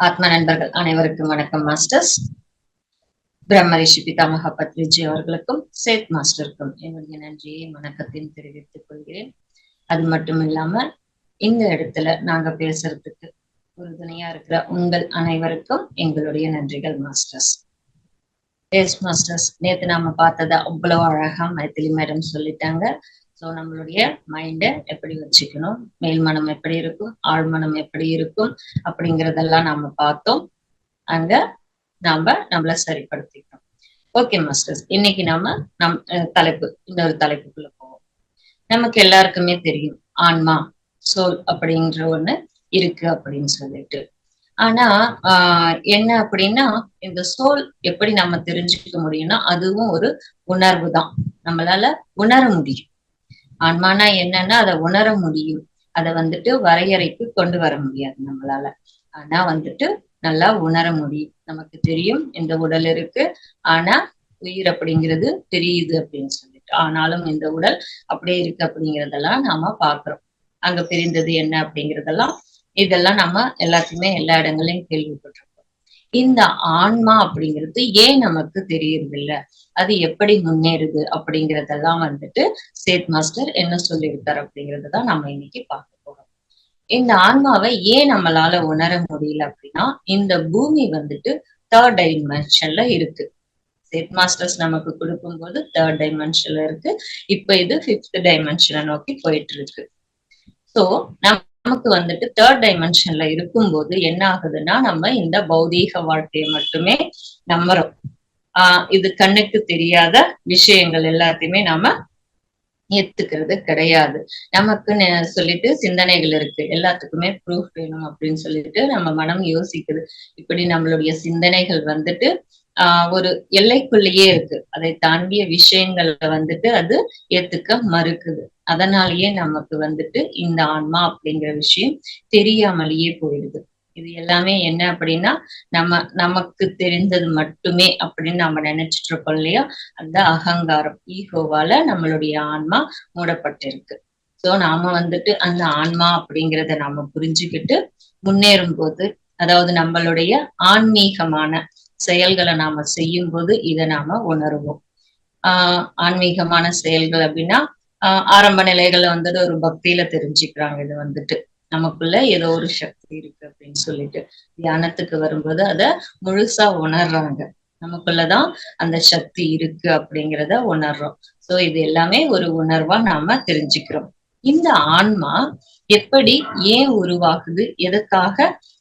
ஆத்ம நண்பர்கள் அனைவருக்கும் வணக்கம் மாஸ்டர்ஸ் பிரம்ம ரிஷி பிதாமக பத்ரிஜி அவர்களுக்கும் சேத் மாஸ்டருக்கும் என்னுடைய நன்றியை வணக்கத்தையும் தெரிவித்துக் கொள்கிறேன். அது மட்டும் இல்லாம இந்த இடத்துல நாங்க பேசுறதுக்கு உறுதுணையா இருக்கிற உங்கள் அனைவருக்கும் எங்களுடைய நன்றிகள் மாஸ்டர்ஸ் எஸ் மாஸ்டர்ஸ் நேத்து நாம பார்த்ததை அவ்வளவு அழகா மைத்திலி மேடம் சொல்லிட்டாங்க. ஸோ நம்மளுடைய மைண்டை எப்படி வச்சுக்கணும்? மேல்மனம் எப்படி இருக்கும்? ஆழ்மனம் எப்படி இருக்கும்? அப்படிங்கறதெல்லாம் நாம பார்த்தோம். அங்க நாம நம்மள சரிப்படுத்திக்கணும். ஓகே மாஸ்டர்ஸ் இன்னைக்கு நாம நம் தலைப்பு இன்னொரு தலைப்புக்குள்ள போவோம். நமக்கு எல்லாருக்குமே தெரியும். ஆன்மா சோல் அப்படின்ற ஒண்ணு இருக்கு அப்படின்னு சொல்லிட்டு. ஆனா ஆஹ் என்ன அப்படின்னா இந்த சோல் எப்படி நம்ம தெரிஞ்சுக்க முடியும்னா அதுவும் ஒரு உணர்வு தான். நம்மளால உணர முடியும். ஆன்மானா என்னன்னா அதை உணர முடியும். அதை வந்துட்டு வரையறைக்கு கொண்டு வர முடியாது நம்மளால. ஆனா வந்துட்டு நல்லா உணர முடியும். நமக்கு தெரியும் இந்த உடல் இருக்கு. ஆனா உயிர் அப்படிங்கிறது தெரியுது அப்படின்னு சொல்லிட்டு. ஆனாலும் இந்த உடல் அப்படியே இருக்கு அப்படிங்கறதெல்லாம் நாம பாக்குறோம் அங்க பிரிந்தது என்ன அப்படிங்கறதெல்லாம் இதெல்லாம் நம்ம எல்லாத்தையுமே எல்லா இடங்களையும் கேள்விப்பட்டிருக்கோம். இந்த ஆன்மா அப்படிங்கிறது ஏன் நமக்கு தெரியறதில்லை? அது எப்படி முன்னேறுது அப்படிங்கறதெல்லாம் வந்துட்டு சேத் மாஸ்டர் என்ன சொல்லியிருக்காரு அப்படிங்கறதான் நம்ம இன்னைக்கு பார்க்க போறோம். இந்த ஆன்மாவை ஏன் நம்மளால உணர முடியல அப்படின்னா இந்த பூமி வந்துட்டு தேர்ட் டைமென்ஷன்ல இருக்கு. சேத் மாஸ்டர்ஸ் நமக்கு கொடுக்கும்போது தேர்ட் டைமென்ஷன்ல இருக்கு. இப்ப இது பிப்த் டைமென்ஷனை நோக்கி போயிட்டு இருக்கு சோ நமக்கு வந்துட்டு தேர்ட் டைமென்ஷன்ல இருக்கும்போது என்ன ஆகுதுன்னா நம்ம இந்த பௌதீக வாழ்க்கையை மட்டுமே நம்புறோம். ஆஹ் இது கண்ணுக்கு தெரியாத விஷயங்கள் எல்லாத்தையுமே நாம ஏத்துக்கிறது கிடையாது. நமக்கு சொல்லிட்டு சிந்தனைகள் இருக்கு. எல்லாத்துக்குமே ப்ரூஃப் வேணும் அப்படின்னு சொல்லிட்டு நம்ம மனம் யோசிக்குது. இப்படி நம்மளுடைய சிந்தனைகள் வந்துட்டு ஆஹ் ஒரு எல்லைக்குள்ளேயே இருக்கு. அதை தாண்டிய விஷயங்கள்ல வந்துட்டு அது ஏத்துக்க மறுக்குது. அதனாலயே நமக்கு வந்துட்டு இந்த ஆன்மா அப்படிங்கிற விஷயம் தெரியாமலேயே போயிடுது. இது எல்லாமே என்ன அப்படின்னா நம்ம நமக்கு தெரிஞ்சது மட்டுமே அப்படின்னு நம்ம நினைச்சிட்டு இருக்கோம் இல்லையா? அந்த அகங்காரம் ஈகோவால நம்மளுடைய ஆன்மா மூடப்பட்டிருக்கு. சோ நாம வந்துட்டு அந்த ஆன்மா அப்படிங்கிறத நாம புரிஞ்சுக்கிட்டு முன்னேறும் போது அதாவது நம்மளுடைய ஆன்மீகமான செயல்களை நாம செய்யும் போது இதை நாம உணருவோம். ஆஹ் ஆன்மீகமான செயல்கள் அப்படின்னா ஆஹ் ஆரம்ப நிலைகள்ல வந்துட்டு ஒரு பக்தியில தெரிஞ்சுக்கிறாங்க இது வந்துட்டு. நமக்குள்ள ஏதோ ஒரு சக்தி இருக்கு அப்படின்னு சொல்லிட்டு தியானத்துக்கு வரும்போது அத முழுசா உணர்றாங்க. நமக்குள்ளதான் அந்த சக்தி இருக்கு அப்படிங்கிறத உணர்றோம். சோ இது எல்லாமே ஒரு உணர்வா நாம தெரிஞ்சுக்கிறோம். இந்த ஆன்மா எப்படி ஏன் உருவாகுது? எதுக்காக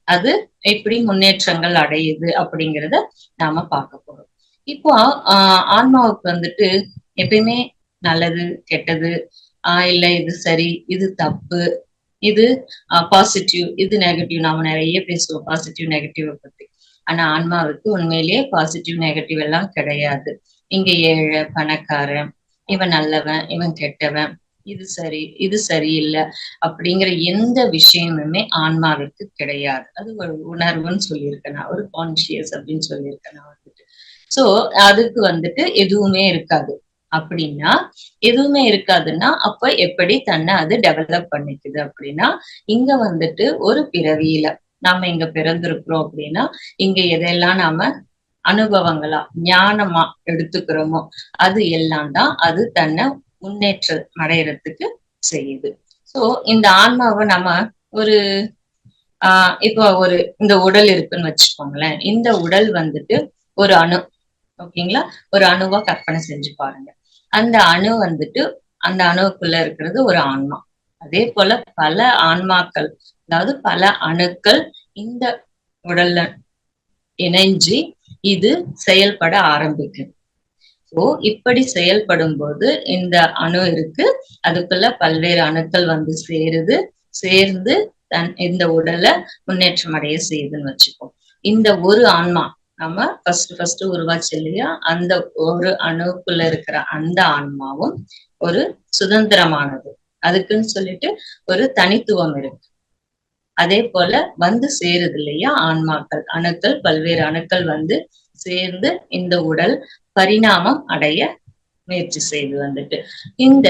அது எப்படி முன்னேற்றங்கள் அடையுது அப்படிங்கிறத நாம பார்க்க போறோம். இப்போ ஆஹ் ஆன்மாவுக்கு வந்துட்டு எப்பயுமே நல்லது கெட்டது ஆஹ் இல்ல இது சரி இது தப்பு இது பாசிட்டிவ் இது நெகட்டிவ் நாம நிறைய பேசுவோம் பாசிட்டிவ் நெகட்டிவ் பத்தி. ஆனா ஆன்மாவுக்கு உண்மையிலேயே பாசிட்டிவ் நெகட்டிவ் எல்லாம் கிடையாது. இங்க ஏழை பணக்காரன் இவன் நல்லவன் இவன் கெட்டவன் இது சரி இது சரியில்லை அப்படிங்கிற எந்த விஷயமுமே ஆன்மாவிற்கு கிடையாது. அது ஒரு உணர்வுன்னு சொல்லியிருக்கேன் நான் ஒரு கான்சியஸ் அப்படின்னு சொல்லியிருக்கேன் நான் வந்துட்டு. சோ அதுக்கு வந்துட்டு எதுவுமே இருக்காது. அப்படின்னா எதுவுமே இருக்காதுன்னா அப்ப எப்படி தன்னை அது டெவலப் பண்ணிக்குது அப்படின்னா இங்க வந்துட்டு ஒரு பிறவியில நாம இங்க பிறந்திருக்கிறோம் அப்படின்னா இங்க எதெல்லாம் நாம அனுபவங்களா ஞானமா எடுத்துக்கிறோமோ அது எல்லாம் தான் அது தன்னை முன்னேற்ற அடையறதுக்கு செய்யுது. சோ இந்த ஆன்மாவை நம்ம ஒரு ஆஹ் இப்போ ஒரு இந்த உடல் இருக்குன்னு வச்சுக்கோங்களேன். இந்த உடல் வந்துட்டு ஒரு அணு ஓகேங்களா? ஒரு அணுவா கற்பனை செஞ்சு பாருங்க. அந்த அணு வந்துட்டு அந்த அணுவுக்குள்ள இருக்கிறது ஒரு ஆன்மா. அதே போல பல ஆன்மாக்கள் அதாவது பல அணுக்கள் இந்த உடல்ல இணைஞ்சு இது செயல்பட ஆரம்பிக்கும் ஸோ இப்படி செயல்படும் போது இந்த அணு இருக்கு. அதுக்குள்ள பல்வேறு அணுக்கள் வந்து சேருது. சேர்ந்து தன் இந்த உடலை முன்னேற்றம் அடைய செய்யுதுன்னு வச்சுக்கோ. இந்த ஒரு ஆன்மா நம்ம ஃபர்ஸ்ட் ஃபர்ஸ்ட் உருவாச்சு இல்லையா? அந்த ஒரு அணுக்குள்ள இருக்கிற அந்த ஆன்மாவும் ஒரு சுதந்திரமானது. அதுக்குன்னு சொல்லிட்டு ஒரு தனித்துவம் இருக்கு. அதே போல வந்து சேருது இல்லையா? ஆன்மாக்கள் அணுக்கள் பல்வேறு அணுக்கள் வந்து சேர்ந்து இந்த உடல் பரிணாமம் அடைய முயற்சி செய்து வந்துட்டு. இந்த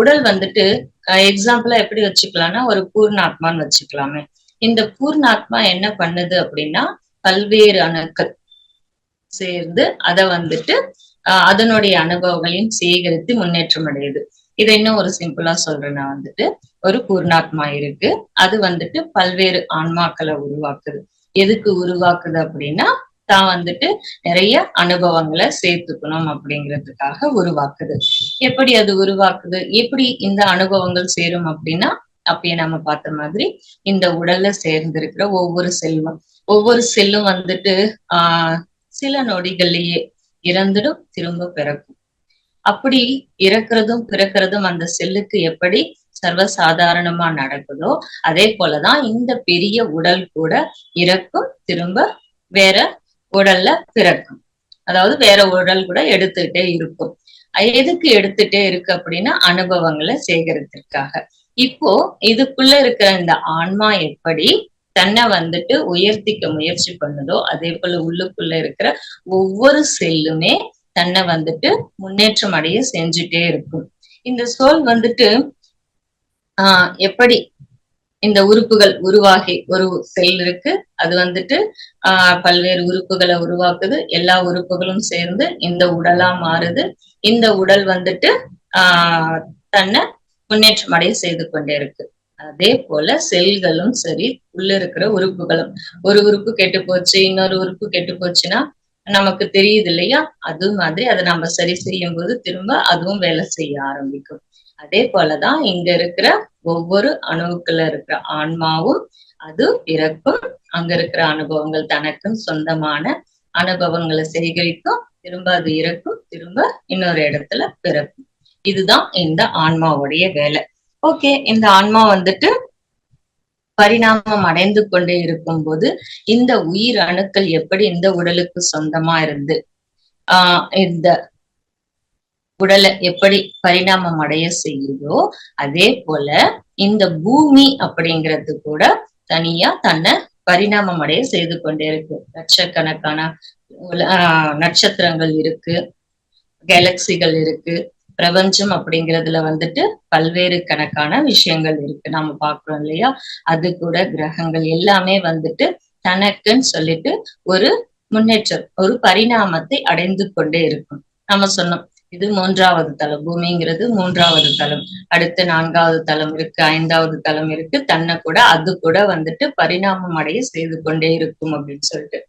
உடல் வந்துட்டு எக்ஸாம்பிளா எப்படி வச்சுக்கலாம்னா ஒரு பூர்ணாத்மான்னு வச்சுக்கலாமே. இந்த பூர்ணாத்மா என்ன பண்ணுது அப்படின்னா பல்வேறு அணுக்கள் சேர்ந்து அதை வந்துட்டு அதனுடைய அனுபவங்களையும் சேகரித்து முன்னேற்றம் அடையுது. இதை இன்னும் ஒரு சிம்பிளா சொல்றேன்னா வந்துட்டு ஒரு பூர்ணாத்மா இருக்கு. அது வந்துட்டு பல்வேறு ஆன்மாக்களை உருவாக்குது. எதுக்கு உருவாக்குது அப்படின்னா தான் வந்துட்டு நிறைய அனுபவங்களை சேர்த்துக்கணும் அப்படிங்கிறதுக்காக உருவாக்குது. எப்படி அது உருவாக்குது? எப்படி இந்த அனுபவங்கள் சேரும் அப்படின்னா அப்பயே நம்ம பார்த்த மாதிரி இந்த உடல்ல சேர்ந்திருக்கிற ஒவ்வொரு செல்வம் ஒவ்வொரு செல்லும் வந்துட்டு ஆஹ் சில நொடிகள்லயே இறந்துடும் திரும்ப பிறக்கும். அப்படி இறக்குறதும் பிறக்கிறதும் அந்த செல்லுக்கு எப்படி சர்வசாதாரணமா நடக்குதோ அதே போலதான் இந்த பெரிய உடல் கூட இறக்கும் திரும்ப வேற உடல்ல பிறக்கும். அதாவது வேற உடல் கூட எடுத்துக்கிட்டே இருக்கும். எதுக்கு எடுத்துட்டே இருக்கு அப்படின்னா அனுபவங்களை சேகரித்திற்காக இப்போ இதுக்குள்ள இருக்கிற இந்த ஆன்மா எப்படி தன்னை வந்துட்டு உயர்த்திக்க முயற்சி பண்ணுதோ அதே போல உள்ளுக்குள்ள இருக்கிற ஒவ்வொரு செல்லுமே தன்னை வந்துட்டு முன்னேற்றம் அடைய செஞ்சுட்டே இருக்கும். இந்த சோல் வந்துட்டு ஆஹ் எப்படி இந்த உறுப்புகள் உருவாகி ஒரு செல் இருக்கு அது வந்துட்டு ஆஹ் பல்வேறு உறுப்புகளை உருவாக்குது எல்லா உறுப்புகளும் சேர்ந்து இந்த உடலா மாறுது. இந்த உடல் வந்துட்டு ஆஹ் தன்னை முன்னேற்றம் அடைய செய்து கொண்டே இருக்கு. அதே போல செல்களும் சரி உள்ள இருக்கிற உறுப்புகளும். ஒரு உறுப்பு கெட்டு போச்சு இன்னொரு உறுப்பு கெட்டு போச்சுன்னா நமக்கு தெரியுது இல்லையா? அது மாதிரி அதை நம்ம சரி செய்யும் போது திரும்ப அதுவும் வேலை செய்ய ஆரம்பிக்கும். அதே போலதான் இங்க இருக்கிற ஒவ்வொரு அணுவுக்குள்ள இருக்கிற ஆன்மாவும் அது பிறக்கும் அங்க இருக்கிற அனுபவங்கள் தனக்கும் சொந்தமான அனுபவங்களை சேகரிக்கும் திரும்ப அது இறக்கும் திரும்ப இன்னொரு இடத்துல பிறக்கும். இதுதான் இந்த ஆன்மாவுடைய வேலை. ஓகே இந்த ஆன்மா வந்துட்டு பரிணாமம் அடைந்து கொண்டே இருக்கும் போது இந்த உயிர் அணுக்கள் எப்படி இந்த உடலுக்கு சொந்தமா இருந்து ஆஹ் இந்த உடலை எப்படி பரிணாமம் அடைய செய்யுதோ அதே போல இந்த பூமி அப்படிங்கிறது கூட தனியா தன்னை பரிணாமம் அடைய செய்து கொண்டே இருக்கு. லட்சக்கணக்கான நட்சத்திரங்கள் இருக்கு கேலக்சிகள் இருக்கு பிரபஞ்சம் அப்படிங்கிறதுல வந்துட்டு பல்வேறு கணக்கான விஷயங்கள் இருக்கு. நாம பாக்குறோம் இல்லையா? அது கூட கிரகங்கள் எல்லாமே வந்துட்டு தனக்குன்னு சொல்லிட்டு ஒரு முன்னேற்றம் ஒரு பரிணாமத்தை அடைந்து கொண்டே இருக்கும். நம்ம சொன்னோம் இது மூன்றாவது தளம் பூமிங்கிறது மூன்றாவது தளம். அடுத்து நான்காவது தளம் இருக்கு ஐந்தாவது தளம் இருக்கு. தன்னை கூட அது கூட வந்துட்டு பரிணாமம் அடைய செய்து கொண்டே இருக்கும் அப்படின்னு சொல்லிட்டு.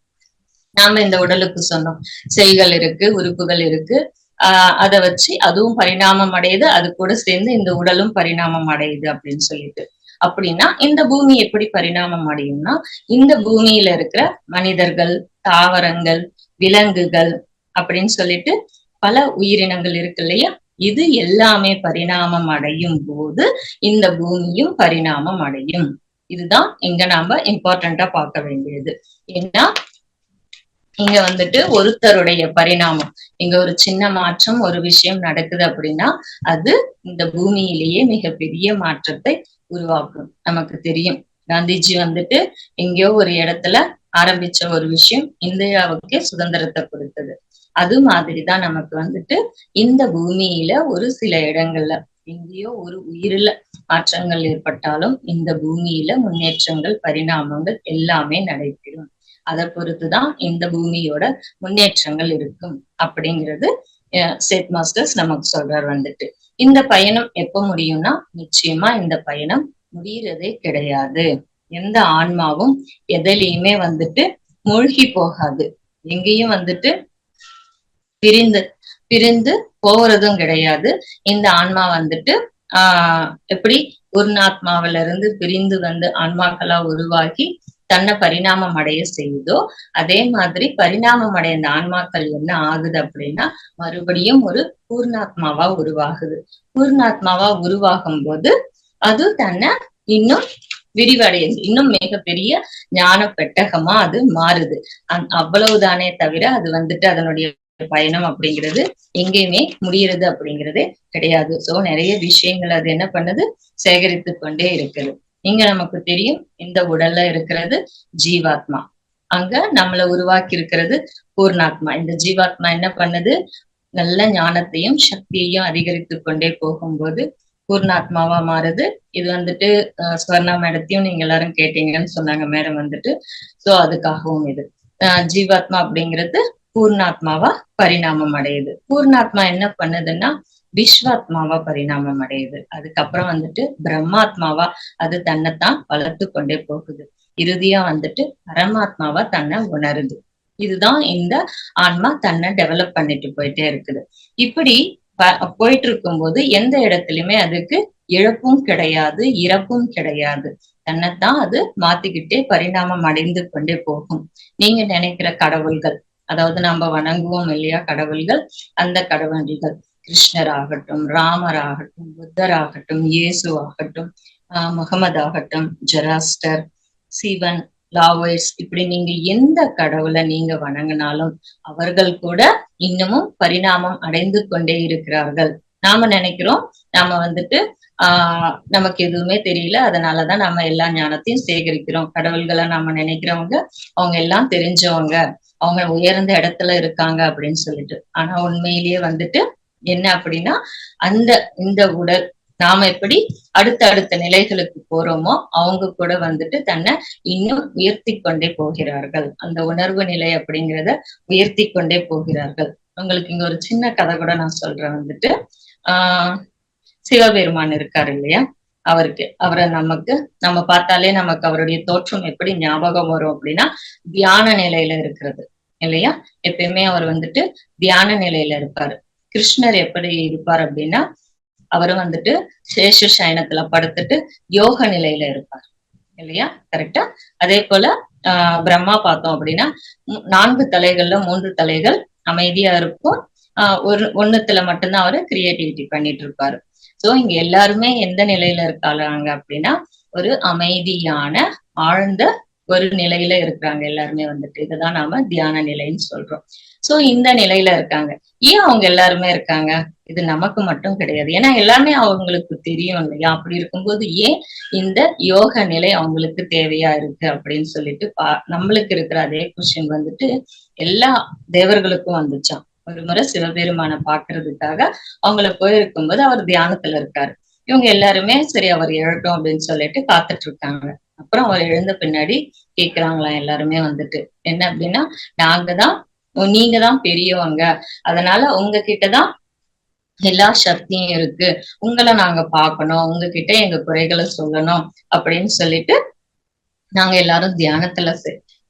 நாம இந்த உடலுக்கு சொன்னோம் செல்கள் இருக்கு உறுப்புகள் இருக்கு. ஆஹ் அதை வச்சு அதுவும் பரிணாமம் அடையுது. அது கூட சேர்ந்து இந்த உடலும் பரிணாமம் அடையுது அப்படின்னு சொல்லிட்டு. அப்படின்னா இந்த பூமி எப்படி பரிணாமம் அடையும்னா இந்த பூமியில இருக்கிற மனிதர்கள் தாவரங்கள் விலங்குகள் அப்படின்னு சொல்லிட்டு பல உயிரினங்கள் இருக்கு இல்லையா? இது எல்லாமே பரிணாமம் அடையும் போது இந்த பூமியும் பரிணாமம் அடையும். இதுதான் இங்க நாம இம்பார்ட்டண்டா பார்க்க வேண்டியது. ஏன்னா இங்க வந்துட்டு ஒருத்தருடைய பரிணாமம். இங்க ஒரு சின்ன மாற்றம் ஒரு விஷயம் நடக்குது அப்படின்னா அது இந்த பூமியிலேயே மிகப்பெரிய மாற்றத்தை உருவாக்கும். நமக்கு தெரியும். காந்திஜி வந்துட்டு எங்கேயோ ஒரு இடத்துல ஆரம்பிச்ச ஒரு விஷயம் இந்தியாவுக்கே சுதந்திரத்தை கொடுத்தது. அது மாதிரிதான் நமக்கு வந்துட்டு இந்த பூமியில ஒரு சில இடங்கள்ல எங்கேயோ ஒரு உயிரில மாற்றங்கள் ஏற்பட்டாலும் இந்த பூமியில முன்னேற்றங்கள் பரிணாமங்கள் எல்லாமே நடைபெறும். அதை பொறுத்துதான் இந்த பூமியோட முன்னேற்றங்கள் இருக்கும் அப்படிங்கிறது சேத் மாஸ்டர்ஸ் நமக்கு சொல்றார் வந்துட்டு. இந்த பயணம் எப்ப முடியும்னா நிச்சயமா இந்த பயணம் முடியறதே கிடையாது. எந்த ஆன்மாவும் எதிலையுமே வந்துட்டு மூழ்கி போகாது. எங்கேயும் வந்துட்டு பிரிந்து பிரிந்து போறதும் கிடையாது. இந்த ஆன்மா வந்துட்டு ஆஹ் எப்படி குருநாத்மாவில இருந்து பிரிந்து வந்து ஆன்மாக்களா உருவாகி தன்னை பரிணாமம் அடைய செய்யுதோ அதே மாதிரி பரிணாமம் அடைந்த ஆன்மாக்கள் என்ன ஆகுது அப்படின்னா மறுபடியும் ஒரு பூர்ணாத்மாவா உருவாகுது. பூர்ணாத்மாவா உருவாகும் போது அது தன்னை இன்னும் விரிவடையுது. இன்னும் மிகப்பெரிய ஞான பெட்டகமா அது மாறுது. அவ்வளவுதானே தவிர அது வந்துட்டு அதனுடைய பயணம் அப்படிங்கிறது எங்கேயுமே முடியறது அப்படிங்கிறதே கிடையாது. சோ நிறைய விஷயங்கள் அது என்ன பண்ணுது? சேகரித்து கொண்டே இருக்குது. இங்க நமக்கு தெரியும் இந்த உடல்ல இருக்கிறது ஜீவாத்மா. அங்க நம்மள உருவாக்கி இருக்கிறது பூர்ணாத்மா. இந்த ஜீவாத்மா என்ன பண்ணுது? நல்ல ஞானத்தையும் சக்தியையும் அதிகரித்து கொண்டே போகும்போது பூர்ணாத்மாவா மாறுது. இது வந்துட்டு ஸ்வர்ணா மேடத்தையும் நீங்க எல்லாரும் கேட்டீங்கன்னு சொன்னாங்க மேடம் வந்துட்டு. சோ அதுக்காகவும் இது. ஜீவாத்மா அப்படிங்கிறது பூர்ணாத்மாவா பரிணாமம் அடையுது. பூர்ணாத்மா என்ன பண்ணுதுன்னா விஸ்வாத்மாவா பரிணாமம் அடையுது. அதுக்கப்புறம் வந்துட்டு பிரம்மாத்மாவா அது தன்னைத்தான் வளர்த்து கொண்டே போகுது. இறுதியா வந்துட்டு பரமாத்மாவா தன்னை உணருது. இதுதான் இந்த ஆன்மா தன்னை டெவலப் பண்ணிட்டு போயிட்டே இருக்குது. இப்படி போயிட்டு இருக்கும்போது எந்த இடத்துலயுமே அதுக்கு இழப்பும் கிடையாது இறப்பும் கிடையாது. தன்னைத்தான் அது மாத்திக்கிட்டே பரிணாமம் அடைந்து கொண்டே போகும். நீங்க நினைக்கிற கடவுள்கள் அதாவது நம்ம வணங்குவோம் இல்லையா கடவுள்கள் அந்த கடவுள்கள். கிருஷ்ணர் ஆகட்டும் ராமர் ஆகட்டும் புத்தர் ஆகட்டும் இயேசு ஆகட்டும் ஆஹ் முகமது ஆகட்டும் ஜெராஸ்டர் சிவன் லாவைஸ் இப்படி நீங்க எந்த கடவுளை நீங்க வணங்கினாலும் அவர்கள் கூட இன்னமும் பரிணாமம் அடைந்து கொண்டே இருக்கிறார்கள். நாம நினைக்கிறோம் நாம வந்துட்டு ஆஹ் நமக்கு எதுவுமே தெரியல அதனாலதான் நம்ம எல்லா ஞானத்தையும் சேகரிக்கிறோம். கடவுள்களை நாம நினைக்கிறவங்க அவங்க எல்லாம் தெரிஞ்சவங்க அவங்க உயர்ந்த இடத்துல இருக்காங்க அப்படின்னு சொல்லிட்டு. ஆனா உண்மையிலேயே வந்துட்டு என்ன அப்படின்னா அந்த இந்த உடல் நாம எப்படி அடுத்த அடுத்த நிலைகளுக்கு போறோமோ அவங்க கூட வந்துட்டு தன்னை இன்னும் உயர்த்தி கொண்டே போகிறார்கள். அந்த உணர்வு நிலை அப்படிங்கிறத உயர்த்தி கொண்டே போகிறார்கள். உங்களுக்கு இங்க ஒரு சின்ன கதை கூட நான் சொல்றேன். வந்துட்டு ஆஹ் சிவபெருமான் இருக்காரு இல்லையா? அவருக்கு அவரை நமக்கு நம்ம பார்த்தாலே நமக்கு அவருடைய தோற்றம் எப்படி ஞாபகம் வரும் அப்படின்னா தியான நிலையில இருக்கிறது இல்லையா? எப்பயுமே அவர் வந்துட்டு தியான நிலையில இருப்பாரு. கிருஷ்ணர் எப்படி இருப்பார் அப்படின்னா அவரும் வந்துட்டு சேஷ சயனத்துல படுத்துட்டு யோக நிலையில இருப்பார். இல்லையா? கரெக்டா அதே போல ஆஹ் பிரம்மா பார்த்தோம் அப்படின்னா நான்கு தலைகள்ல மூன்று தலைகள் அமைதியா இருக்கும். ஆஹ் ஒரு ஒண்ணுத்துல மட்டும்தான் அவரு கிரியேட்டிவிட்டி பண்ணிட்டு இருப்பாரு. சோ இங்க எல்லாருமே எந்த நிலையில இருக்காங்க அப்படின்னா ஒரு அமைதியான ஆழ்ந்த ஒரு நிலையில இருக்கிறாங்க எல்லாருமே வந்துட்டு. இதுதான் நாம தியான நிலைன்னு சொல்றோம். சோ இந்த நிலையில இருக்காங்க. ஏன் அவங்க எல்லாருமே இருக்காங்க? இது நமக்கு மட்டும் கிடையாது. ஏன்னா எல்லாமே அவங்களுக்கு தெரியும் இல்லையா? அப்படி இருக்கும்போது ஏன் இந்த யோக நிலை அவங்களுக்கு தேவையா இருக்கு அப்படின்னு சொல்லிட்டு பா நம்மளுக்கு இருக்கிற அதே கொஸ்டின் வந்துட்டு எல்லா தேவர்களுக்கும் வந்துச்சாம். ஒரு முறை சிவபெருமான பாக்குறதுக்காக அவங்கள போயிருக்கும்போது அவர் தியானத்துல இருக்காரு. இவங்க எல்லாருமே சரி அவர் எழட்டும் அப்படின்னு சொல்லிட்டு காத்துட்டு இருக்காங்க. அப்புறம் அவர் எழுந்த பின்னாடி கேக்குறாங்களாம் எல்லாருமே வந்துட்டு. என்ன அப்படின்னா நாங்க தான் நீங்க தான் பெரியவங்க. அதனால உங்ககிட்டதான் எல்லா சக்தியும் இருக்கு. உங்களை நாங்க பார்க்கணும். உங்ககிட்ட எங்க குறைகளை சொல்லணும் அப்படின்னு சொல்லிட்டு நாங்க எல்லாரும் தியானத்துல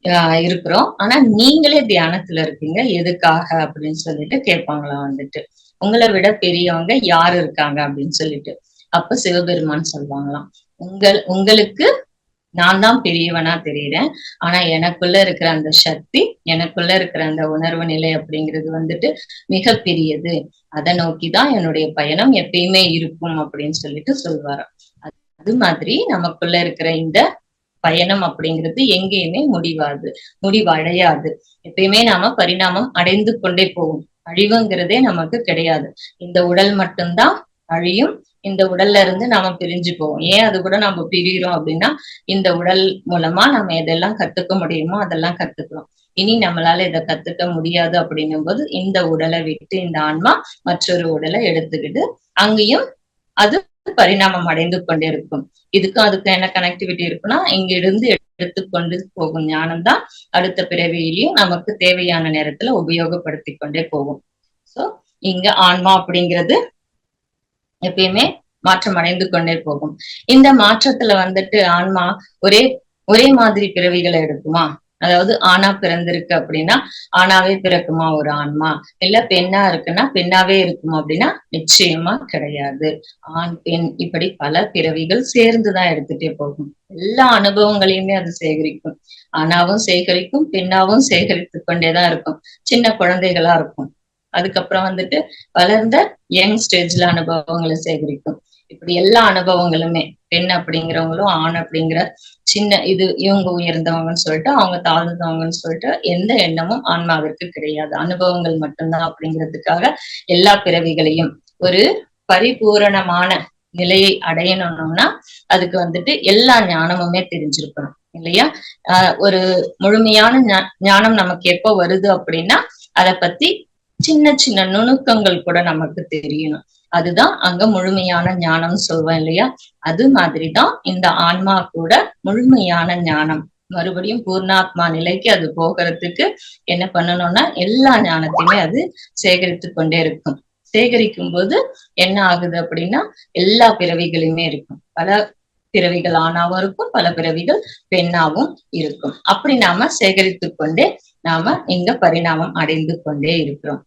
செ- இருக்கிறோம். ஆனா நீங்களே தியானத்துல இருக்கீங்க. எதுக்காக அப்படின்னு சொல்லிட்டு கேட்பாங்களாம் வந்துட்டு. உங்களை விட பெரியவங்க யாரு இருக்காங்க அப்படின்னு சொல்லிட்டு. அப்ப சிவபெருமான் சொல்லுவாங்களாம் உங்கள் உங்களுக்கு நான் தான் பெரியவனா தெரியுறேன். ஆனா எனக்குள்ள இருக்கிற அந்த சக்தி எனக்குள்ள இருக்கிற அந்த உணர்வு நிலை அப்படிங்கிறது வந்துட்டு மிக பெரியது அதை நோக்கிதான் என்னுடைய பயணம் எப்பயுமே இருக்கும் அப்படின்னு சொல்லிட்டு சொல்வாராம் அது- மாதிரி நமக்குள்ள இருக்கிற இந்த பயணம் அப்படிங்கிறது எங்கேயுமே முடிவாது முடிவடையாது. எப்பயுமே நாம பரிணாமம் அடைந்து கொண்டே போகும். அழிவுங்கிறதே நமக்கு கிடையாது. இந்த உடல் மட்டும்தான் அழியும் இந்த உடல்ல இருந்து நாம பிரிஞ்சு போவோம் ஏன் அது கூட நம்ம பிரிகிறோம் அப்படின்னா இந்த உடல் மூலமா நம்ம எதெல்லாம் கத்துக்க முடியுமோ அதெல்லாம் கத்துக்கிறோம். இனி நம்மளால இதை கத்துக்க முடியாது அப்படின்னும் போது இந்த உடலை விட்டு இந்த ஆன்மா மற்றொரு உடலை எடுத்துக்கிட்டு அங்கேயும் அது பரிணாமம் அடைந்து கொண்டே இருக்கும். இதுக்கும் அதுக்கும் என்ன கனெக்டிவிட்டி இருக்குன்னா இங்க இருந்து எடுத்துக்கொண்டு போகும் ஞானம் தான் அடுத்த பிறவியிலையும் நமக்கு தேவையான நேரத்துல உபயோகப்படுத்தி கொண்டே போகும். சோ இங்க ஆன்மா அப்படிங்கிறது எப்பயுமே மாற்றம் அடைந்து கொண்டே போகும். இந்த மாற்றத்துல வந்துட்டு ஆன்மா ஒரே ஒரே மாதிரி பிறவிகளை எடுக்குமா? அதாவது ஆணா பிறந்திருக்கு அப்படின்னா ஆணாவே பிறக்குமா ஒரு ஆன்மா? இல்ல பெண்ணா இருக்குன்னா பெண்ணாவே இருக்குமா அப்படின்னா நிச்சயமா கிடையாது. ஆண் பெண் இப்படி பல பிறவிகள் சேர்ந்துதான் எடுத்துட்டே போகும். எல்லா அனுபவங்களையுமே அது சேகரிக்கும். ஆணாவும் சேகரிக்கும் பெண்ணாவும் சேகரித்து கொண்டேதான் இருக்கும். சின்ன குழந்தைகளா இருக்கும். அதுக்கப்புறம் வந்துட்டு வளர்ந்த யங் ஸ்டேஜ்ல அனுபவங்களை சேகரிக்கும். இப்படி எல்லா அனுபவங்களுமே பெண் அப்படிங்கிறவங்களும் ஆண் அப்படிங்கிற சின்ன இது இவங்க உயர்ந்தவங்கன்னு சொல்லிட்டு அவங்க தாழ்ந்தவங்கன்னு சொல்லிட்டு எந்த எண்ணமும் ஆன்மாவிற்கு கிடையாது. அனுபவங்கள் மட்டும்தான் அப்படிங்கிறதுக்காக எல்லா பிறவிகளையும் ஒரு பரிபூரணமான நிலையை அடையணும்னா அதுக்கு வந்துட்டு எல்லா ஞானமுமே தெரிஞ்சிருக்கணும் இல்லையா? ஆஹ் ஒரு முழுமையான ஞானம் நமக்கு எப்போ வருது அப்படின்னா அதை பத்தி சின்ன சின்ன நுணுக்கங்கள் கூட நமக்கு தெரியணும். அதுதான் அங்க முழுமையான ஞானம் சொல்வேன் இல்லையா? அது மாதிரிதான் இந்த ஆன்மா கூட முழுமையான ஞானம். மறுபடியும் பூர்ணாத்மா நிலைக்கு அது போகிறதுக்கு என்ன பண்ணணும்னா எல்லா ஞானத்தையுமே அது சேகரித்து கொண்டே இருக்கும். சேகரிக்கும் போது என்ன ஆகுது அப்படின்னா எல்லா பிறவிகளுமே இருக்கும். பல பிறவிகள் ஆணாவும் இருக்கும் பல பிறவிகள் பெண்ணாவும் இருக்கும். அப்படி நாம சேகரித்து கொண்டே நாம இங்க பரிணாமம் அடைந்து கொண்டே இருக்கிறோம்.